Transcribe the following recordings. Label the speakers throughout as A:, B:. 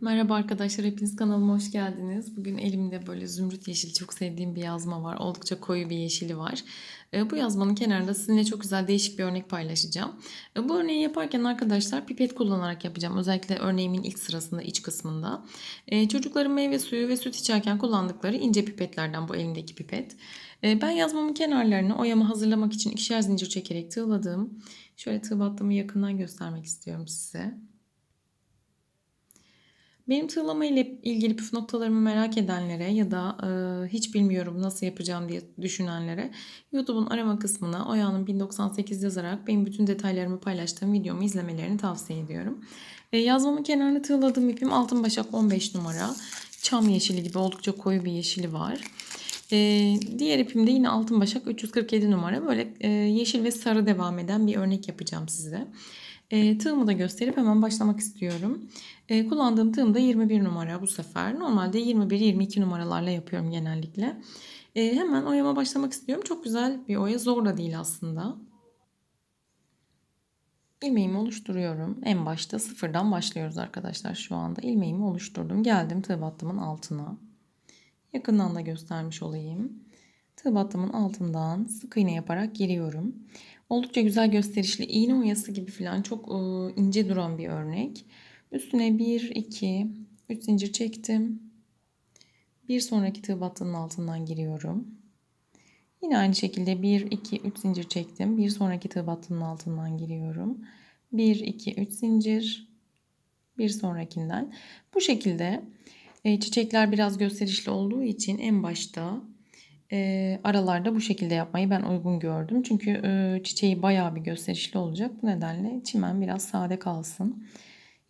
A: Merhaba arkadaşlar, hepiniz kanalıma hoş geldiniz. Bugün elimde böyle zümrüt yeşil çok sevdiğim bir yazma var. Oldukça koyu bir yeşili var. E, Bu yazmanın kenarında sizinle çok güzel değişik bir örnek paylaşacağım. E, Bu örneği yaparken arkadaşlar pipet kullanarak yapacağım. Özellikle örneğimin ilk sırasında iç kısmında. E, Çocukların meyve suyu ve süt içerken kullandıkları ince pipetlerden bu elimdeki pipet. Ben yazmamın kenarlarını oyama hazırlamak için ikişer zincir çekerek tığladım. Şöyle tığ battığımı yakından göstermek istiyorum size. Benim tığlama ile ilgili püf noktalarımı merak edenlere ya da e, hiç bilmiyorum nasıl yapacağım diye düşünenlere YouTube'un arama kısmına Oya'nın 1098 yazarak benim bütün detaylarımı paylaştığım videomu izlemelerini tavsiye ediyorum. E, yazmamın kenarına tığladığım ipim altın başak 15 numara. Çam yeşili gibi oldukça koyu bir yeşili var. E, diğer ipimde yine altın başak 347 numara. Böyle e, yeşil ve sarı devam eden bir örnek yapacağım size. E, tığımı da gösterip hemen başlamak istiyorum. E, kullandığım tığım da 21 numara bu sefer. Normalde 21-22 numaralarla yapıyorum genellikle. E, hemen oyama başlamak istiyorum. Çok güzel bir oya. Zor da değil aslında. İlmeğimi oluşturuyorum. En başta sıfırdan başlıyoruz arkadaşlar şu anda. İlmeğimi oluşturdum. Geldim tığ battımın altına. Yakından da göstermiş olayım. Tığ battımın altından sık iğne yaparak giriyorum. Oldukça güzel gösterişli iğne oyası gibi falan çok e, ince duran bir örnek. Üstüne 1, 2, 3 zincir çektim. Bir sonraki tığ battının altından giriyorum. Yine aynı şekilde 1, 2, 3 zincir çektim. Bir sonraki tığ battının altından giriyorum. 1, 2, 3 zincir. Bir sonrakinden. Bu şekilde e, çiçekler biraz gösterişli olduğu için en başta e, aralarda bu şekilde yapmayı ben uygun gördüm. Çünkü e, çiçeği bayağı bir gösterişli olacak. Bu nedenle çimen biraz sade kalsın.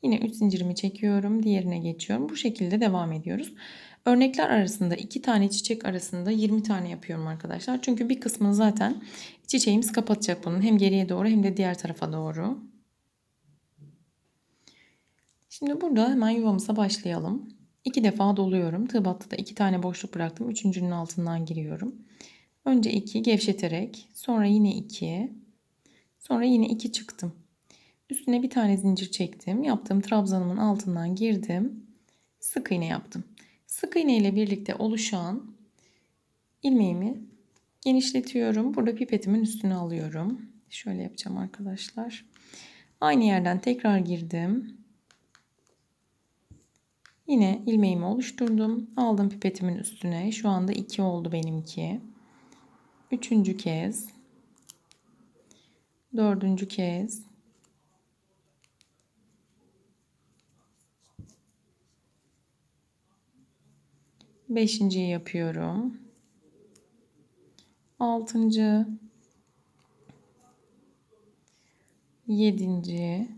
A: Yine 3 zincirimi çekiyorum. Diğerine geçiyorum. Bu şekilde devam ediyoruz. Örnekler arasında iki tane çiçek arasında 20 tane yapıyorum arkadaşlar. Çünkü bir kısmını zaten çiçeğimiz kapatacak bunun. Hem geriye doğru hem de diğer tarafa doğru. Şimdi burada hemen yuvamıza başlayalım. İki defa doluyorum. Tığ battıda iki tane boşluk bıraktım. Üçüncünün altından giriyorum. Önce iki gevşeterek sonra yine iki sonra yine iki çıktım. Üstüne bir tane zincir çektim. Yaptığım trabzanımın altından girdim. Sık iğne yaptım. Sık iğne ile birlikte oluşan ilmeğimi genişletiyorum. Burada pipetimin üstüne alıyorum. Şöyle yapacağım arkadaşlar. Aynı yerden tekrar girdim. Yine ilmeğimi oluşturdum. Aldım pipetimin üstüne. Şu anda 2 oldu benimki. Üçüncü kez. Dördüncü kez. Beşinciyi yapıyorum. Altıncı. Yedinci.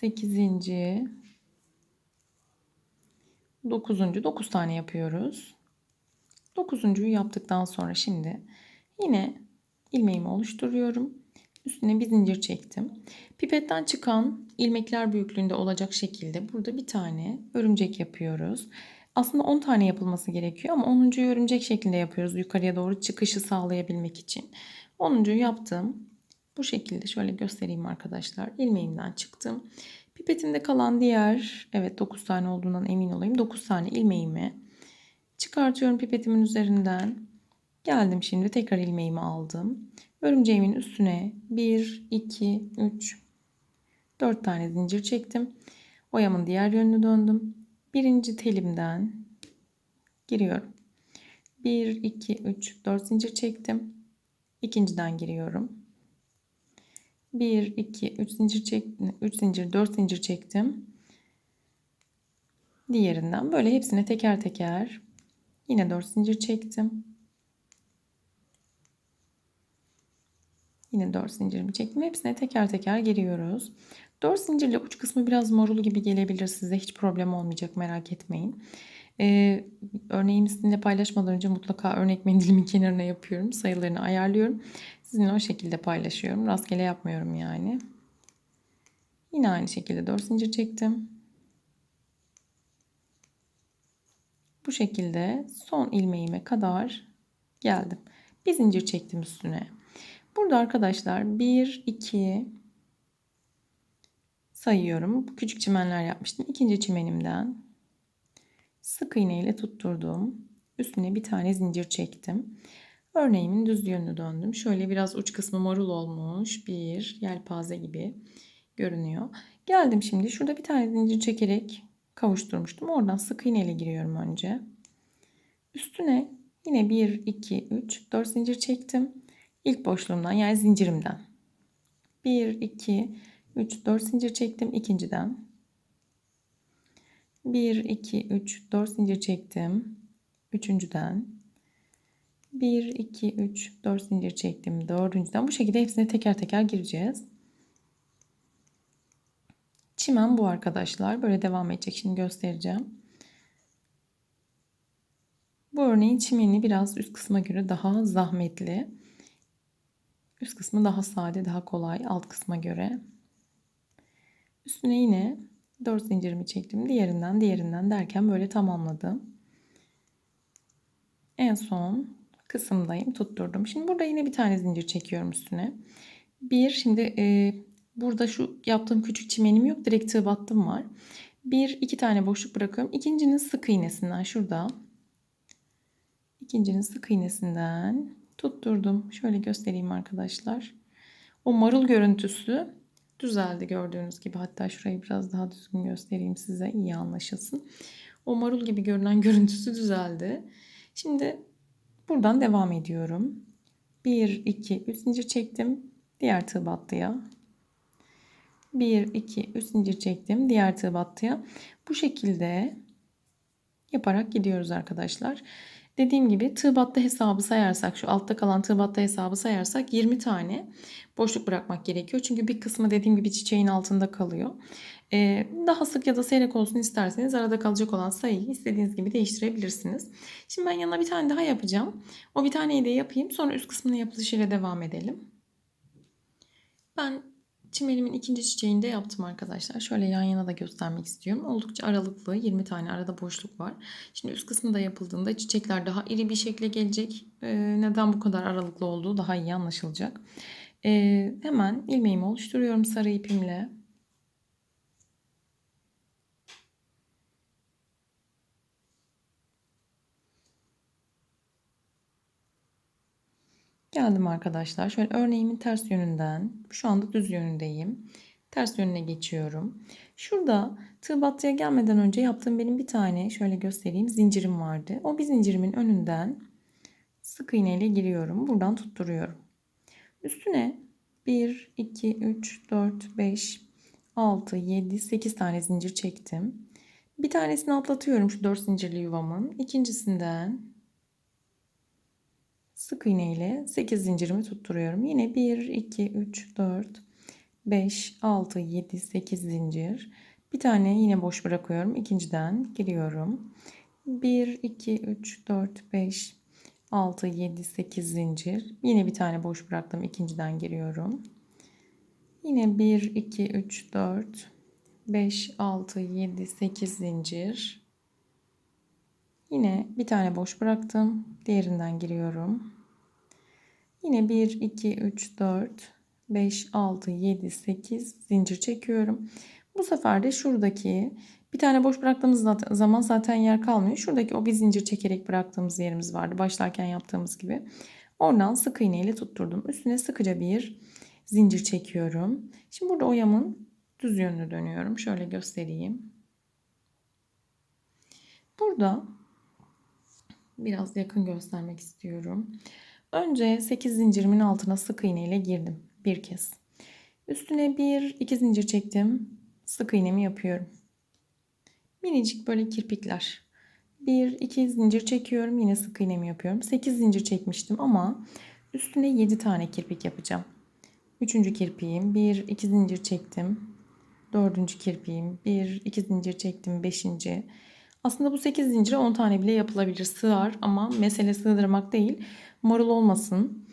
A: Sekizinci. Dokuzuncu. Dokuz tane yapıyoruz. Dokuzuncuyu yaptıktan sonra şimdi yine ilmeğimi oluşturuyorum. Üstüne bir zincir çektim. Pipetten çıkan ilmekler büyüklüğünde olacak şekilde burada bir tane örümcek yapıyoruz. Aslında 10 tane yapılması gerekiyor ama 10.yu örümcek şeklinde yapıyoruz yukarıya doğru çıkışı sağlayabilmek için. 10.yu yaptım. Bu şekilde şöyle göstereyim arkadaşlar. İlmeğimden çıktım. Pipetimde kalan diğer evet 9 tane olduğundan emin olayım. 9 tane ilmeğimi çıkartıyorum pipetimin üzerinden. Geldim şimdi tekrar ilmeğimi aldım. Örümceğimin üstüne 1, 2, 3, 4 tane zincir çektim. Oyamın diğer yönünü döndüm. Birinci telimden giriyorum. 1, 2, 3, 4 zincir çektim. İkinciden giriyorum. 1, 2, 3 zincir çektim. 3 zincir, 4 zincir çektim. Diğerinden böyle hepsine teker teker yine 4 zincir çektim. Yine 4 zincirimi çektim. Hepsine teker teker giriyoruz. 4 zincirle uç kısmı biraz morul gibi gelebilir size. Hiç problem olmayacak merak etmeyin. Ee, örneğimi sizinle paylaşmadan önce mutlaka örnek mendilimin kenarına yapıyorum. Sayılarını ayarlıyorum. Sizinle o şekilde paylaşıyorum. Rastgele yapmıyorum yani. Yine aynı şekilde 4 zincir çektim. Bu şekilde son ilmeğime kadar geldim. Bir zincir çektim üstüne. Burada arkadaşlar 1, 2, sayıyorum. Küçük çimenler yapmıştım. İkinci çimenimden sık iğne ile tutturdum. Üstüne bir tane zincir çektim. Örneğimin düz yönünü döndüm. Şöyle biraz uç kısmı marul olmuş. Bir yelpaze gibi görünüyor. Geldim şimdi. Şurada bir tane zincir çekerek kavuşturmuştum. Oradan sık iğne ile giriyorum önce. Üstüne yine 1, 2, 3, 4 zincir çektim. İlk boşluğumdan yani zincirimden. 1, 2, 3, 4 zincir çektim ikinciden. 1, 2, 3, 4 zincir çektim. Üçüncüden. 1, 2, 3, 4 zincir çektim. Dördüncüden. Bu şekilde hepsine teker teker gireceğiz. Çimen bu arkadaşlar. Böyle devam edecek. Şimdi göstereceğim. Bu örneğin çimeni biraz üst kısma göre daha zahmetli. Üst kısmı daha sade, daha kolay alt kısma göre. Üstüne yine 4 zincirimi çektim. Diğerinden diğerinden derken böyle tamamladım. En son kısımdayım. Tutturdum. Şimdi burada yine bir tane zincir çekiyorum üstüne. Bir şimdi e, burada şu yaptığım küçük çimenim yok. Direkt tığ battım var. Bir iki tane boşluk bırakıyorum. İkincinin sık iğnesinden şurada. İkincinin sık iğnesinden tutturdum. Şöyle göstereyim arkadaşlar. O marul görüntüsü düzeldi gördüğünüz gibi. Hatta şurayı biraz daha düzgün göstereyim size iyi anlaşılsın. O marul gibi görünen görüntüsü düzeldi. Şimdi buradan devam ediyorum. 1, 2, 3 zincir çektim. Diğer tığ battıya. 1, 2, 3 zincir çektim. Diğer tığ battıya. Bu şekilde yaparak gidiyoruz arkadaşlar. Dediğim gibi tığ battı hesabı sayarsak şu altta kalan tığ battı hesabı sayarsak 20 tane boşluk bırakmak gerekiyor. Çünkü bir kısmı dediğim gibi çiçeğin altında kalıyor. Daha sık ya da seyrek olsun isterseniz arada kalacak olan sayıyı istediğiniz gibi değiştirebilirsiniz. Şimdi ben yanına bir tane daha yapacağım. O bir taneyi de yapayım sonra üst kısmının yapılışıyla devam edelim. Ben çimenimin ikinci çiçeğini de yaptım arkadaşlar. Şöyle yan yana da göstermek istiyorum. Oldukça aralıklı 20 tane arada boşluk var. Şimdi üst kısmında yapıldığında çiçekler daha iri bir şekilde gelecek. Neden bu kadar aralıklı olduğu daha iyi anlaşılacak. Ee, hemen ilmeğimi oluşturuyorum sarı ipimle. Geldim arkadaşlar. Şöyle örneğimin ters yönünden, şu anda düz yönündeyim. Ters yönüne geçiyorum. Şurada tığ battıya gelmeden önce yaptığım benim bir tane şöyle göstereyim zincirim vardı. O bir zincirimin önünden sık iğne ile giriyorum. Buradan tutturuyorum. Üstüne 1, 2, 3, 4, 5, 6, 7, 8 tane zincir çektim. Bir tanesini atlatıyorum şu 4 zincirli yuvamın. İkincisinden sık iğne ile 8 zincirimi tutturuyorum. Yine 1, 2, 3, 4, 5, 6, 7, 8 zincir. Bir tane yine boş bırakıyorum. İkinciden giriyorum. 1, 2, 3, 4, 5, 6, 7, 8 zincir. Yine bir tane boş bıraktım. İkinciden giriyorum. Yine 1, 2, 3, 4, 5, 6, 7, 8 zincir. Yine bir tane boş bıraktım. Diğerinden giriyorum. Yine 1, 2, 3, 4, 5, 6, 7, 8 zincir çekiyorum. Bu sefer de şuradaki bir tane boş bıraktığımız zaman zaten yer kalmıyor. Şuradaki o bir zincir çekerek bıraktığımız yerimiz vardı. Başlarken yaptığımız gibi. Oradan sık iğne ile tutturdum. Üstüne sıkıca bir zincir çekiyorum. Şimdi burada oyamın düz yönünü dönüyorum. Şöyle göstereyim. Burada biraz yakın göstermek istiyorum. Önce 8 zincirimin altına sık iğne ile girdim bir kez. Üstüne bir iki zincir çektim. Sık iğnemi yapıyorum. Minicik böyle kirpikler. Bir iki zincir çekiyorum. Yine sık iğnemi yapıyorum. 8 zincir çekmiştim ama üstüne 7 tane kirpik yapacağım. Üçüncü kirpiğim. Bir iki zincir çektim. Dördüncü kirpiğim. Bir iki zincir çektim. Beşinci. Aslında bu 8 zincire 10 tane bile yapılabilir. Sığar ama mesele sığdırmak değil. Marul olmasın.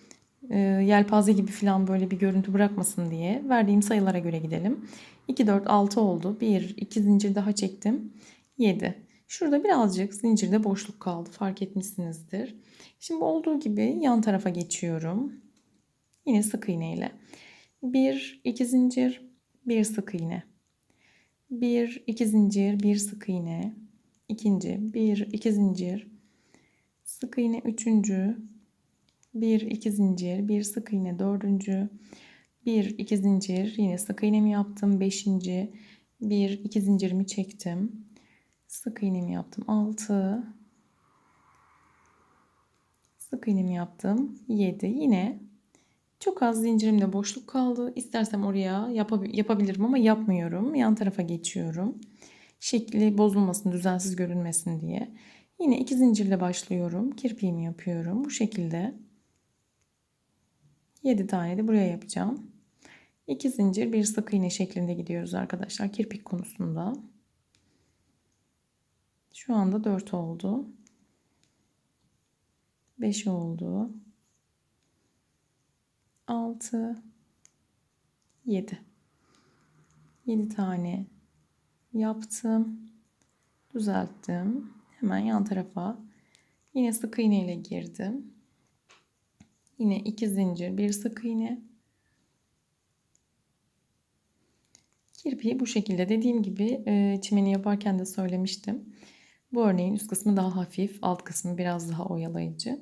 A: E, yelpaze gibi falan böyle bir görüntü bırakmasın diye. Verdiğim sayılara göre gidelim. 2, 4, 6 oldu. 1, 2 zincir daha çektim. 7. Şurada birazcık zincirde boşluk kaldı. Fark etmişsinizdir. Şimdi olduğu gibi yan tarafa geçiyorum. Yine sık iğne ile. 1, 2 zincir, 1 sık iğne. Bir, iki zincir, bir sık iğne. İkinci, bir, iki zincir. Sık iğne üçüncü. Bir, iki zincir, bir sık iğne dördüncü. Bir, iki zincir, yine sık iğnemi yaptım. Beşinci, bir, iki zincirimi çektim. Sık iğnemi yaptım. Altı. Sık iğnemi yaptım. Yedi. Yine çok az zincirimde boşluk kaldı. İstersem oraya yapab- yapabilirim ama yapmıyorum. Yan tarafa geçiyorum. Şekli bozulmasın, düzensiz görünmesin diye. Yine iki zincirle başlıyorum. Kirpiğimi yapıyorum. Bu şekilde. 7 tane de buraya yapacağım. 2 zincir bir sık iğne şeklinde gidiyoruz arkadaşlar kirpik konusunda. Şu anda 4 oldu. 5 oldu. 6 7 7 tane yaptım. Düzelttim. Hemen yan tarafa yine sık iğne ile girdim. Yine iki zincir, bir sık iğne. Kirpiği bu şekilde dediğim gibi e, çimeni yaparken de söylemiştim. Bu örneğin üst kısmı daha hafif, alt kısmı biraz daha oyalayıcı.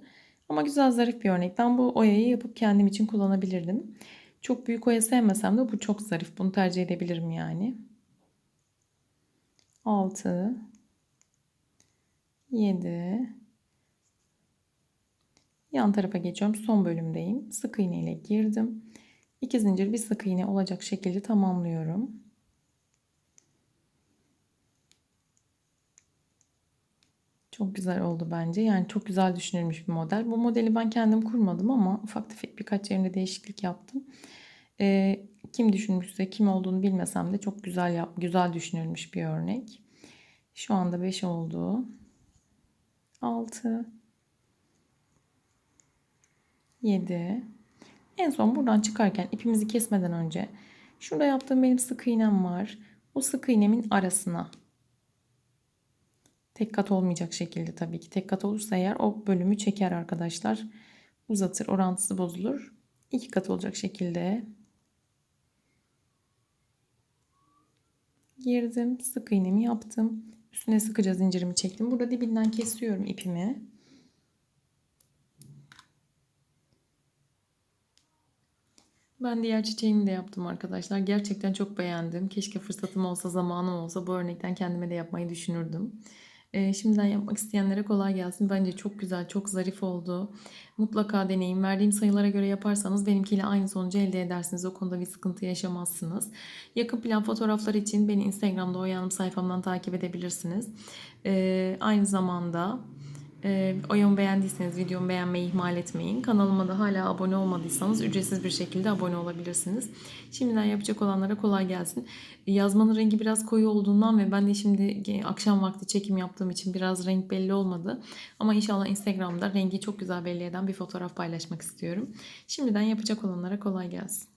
A: Ama güzel zarif bir örnek. Ben bu oyayı yapıp kendim için kullanabilirdim. Çok büyük oya sevmesem de bu çok zarif. Bunu tercih edebilirim yani. 6 7 Yan tarafa geçiyorum. Son bölümdeyim. Sık iğne ile girdim. 2 zincir bir sık iğne olacak şekilde tamamlıyorum. Çok güzel oldu bence. Yani çok güzel düşünülmüş bir model. Bu modeli ben kendim kurmadım ama ufak tefek birkaç yerinde değişiklik yaptım. Ee, kim düşünmüşse, kim olduğunu bilmesem de çok güzel yap, güzel düşünülmüş bir örnek. Şu anda 5 oldu. 6 7 En son buradan çıkarken ipimizi kesmeden önce şurada yaptığım benim sık iğnem var. O sık iğnemin arasına tek kat olmayacak şekilde tabii ki tek kat olursa eğer o bölümü çeker arkadaşlar. Uzatır, orantısı bozulur. İki kat olacak şekilde girdim. Sık iğnemi yaptım. Üstüne sıkıca zincirimi çektim. Burada dibinden kesiyorum ipimi. Ben diğer çiçeğimi de yaptım arkadaşlar. Gerçekten çok beğendim. Keşke fırsatım olsa, zamanım olsa bu örnekten kendime de yapmayı düşünürdüm. Ee, şimdiden yapmak isteyenlere kolay gelsin. Bence çok güzel, çok zarif oldu. Mutlaka deneyin. Verdiğim sayılara göre yaparsanız benimkiyle aynı sonucu elde edersiniz. O konuda bir sıkıntı yaşamazsınız. Yakın plan fotoğraflar için beni Instagram'da Oyanım sayfamdan takip edebilirsiniz. Ee, aynı zamanda... E, oyumu beğendiyseniz videomu beğenmeyi ihmal etmeyin. Kanalıma da hala abone olmadıysanız ücretsiz bir şekilde abone olabilirsiniz. Şimdiden yapacak olanlara kolay gelsin. Yazmanın rengi biraz koyu olduğundan ve ben de şimdi akşam vakti çekim yaptığım için biraz renk belli olmadı. Ama inşallah Instagram'da rengi çok güzel belli eden bir fotoğraf paylaşmak istiyorum. Şimdiden yapacak olanlara kolay gelsin.